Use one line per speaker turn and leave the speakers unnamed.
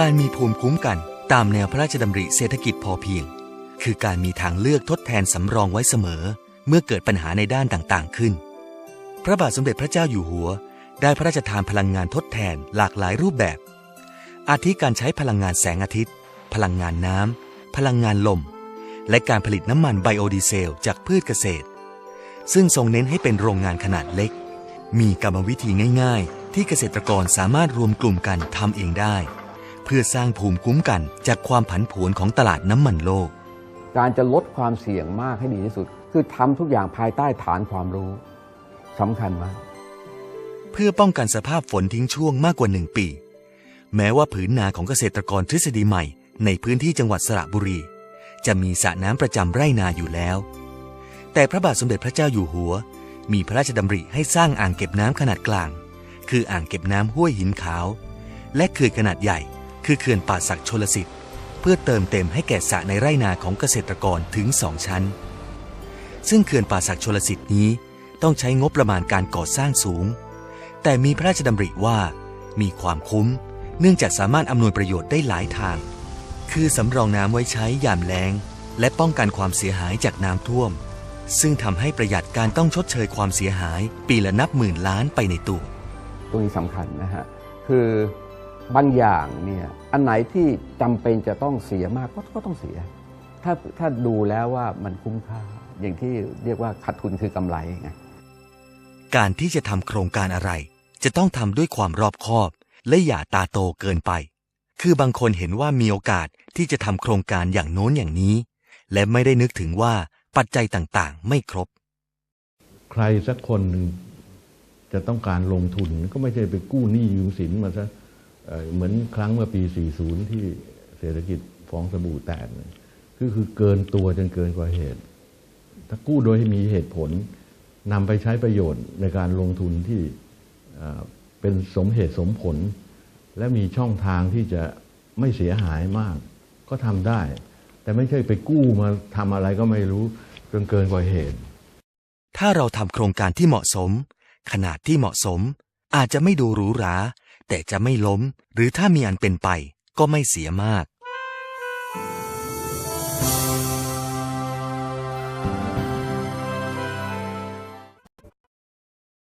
การมีภูมิคุ้มกันตามแนวพระราชดำริเศรษฐกิจพอเพียง คือการมีทางเลือกทดแทนสำรองไว้เสมอ เมื่อเกิดปัญหาในด้านต่างๆขึ้น พระบาทสมเด็จพระเจ้าอยู่หัว ได้พระราชทานพลังงานทดแทนหลากหลายรูปแบบ อาทิการใช้พลังงานแสงอาทิตย์ พลังงานน้ำพลังงานลม และการผลิตน้ำมันไบโอดีเซล จากพืชเกษตร ซึ่งทรงเน้นให้เป็นโรงงานขนาดเล็ก มีกรรมวิธีง่าย ๆ ที่เกษตรกรสามารถรวมกลุ่มกันทำเองได้ เพื่อสร้างภูมิคุ้มกันจากความผันผวนของตลาดน้ำมันโลก
การจะลดความเสี่ยงมากให้ดีที่สุด คือทำทุกอย่างภายใต้ฐานความรู้สำคัญมาก
เพื่อป้องกันสภาพฝนทิ้งช่วงมากกว่าหนึ่งปี แม้ว่าผืนนาของเกษตรกรทฤษฎีใหม่ ในพื้นที่จังหวัดสระบุรี จะมีสระน้ำประจำไร่นาอยู่แล้ว แต่พระบาทสมเด็จพระเจ้าอยู่หัว มีพระราชดำริให้สร้างอ่างเก็บน้ำขนาดกลาง คืออ่างเก็บน้ำห้วยหินขาว และเขื่อนขนาดใหญ่ คือเขื่อนป่าสักชลสิทธิ์ เพื่อเติมเต็มให้แก่สระในไร่นาของเกษตรกรถึงสองชั้น ซึ่งเขื่อนป่าสักชลสิทธิ์นี้ต้องใช้งบประมาณการก่อสร้างสูง แต่มีพระราชดำริว่ามีความคุ้ม เนื่องจากสามารถอำนวยประโยชน์ได้หลายทาง คือสำรองน้ำไว้ใช้ยามแล้ง และป้องกันความเสียหายจากน้ำท่วม ซึ่งทำให้ประหยัดการต้องชดเชยความเสียหาย ปีละนับหมื่นล้านไปในตัว
ตรงนี้สำคัญนะฮะ คือ บางอย่างเนี่ยอันไหนที่จำเป็นจะต้องเสียมากก็ก็ต้องเสีย ถ้าถ้าดูแล้วว่ามันคุ้มค่า อย่างที่เรียกว่าขาดทุนคือกำไรไง
การที่จะทำโครงการอะไร จะต้องทำด้วยความรอบคอบ และอย่าตาโตเกินไป คือบางคนเห็นว่ามีโอกาสที่จะทำโครงการอย่างโน้นอย่างนี้ และไม่ได้นึกถึงว่าปัจจัยต่างๆ ไม่ครบ
ใครสักคนหนึ่งจะต้องการลงทุนก็ไม่ใช่ไปกู้หนี้ยืมสินมาซะ เหมือนครั้งเมื่อปี 40 ที่เศรษฐกิจฟองสบู่แตกเนี่ยคือคือเกินตัวจนเกินกว่าเหตุ ถ้ากู้โดยมีเหตุผลนำไปใช้ประโยชน์ในการลงทุนที่เป็นสมเหตุสมผล และมีช่องทางที่จะไม่เสียหายมาก ก็ทำได้ แต่ไม่ใช่ไปกู้มาทำอะไรก็ไม่รู้จนเกินกว่าเหตุ
ถ้าเราทำโครงการที่เหมาะสม ขนาดที่เหมาะสม อาจจะไม่ดูหรูหรา แต่จะไม่ล้ม หรือถ้ามีอันเป็นไปก็ไม่เสียมาก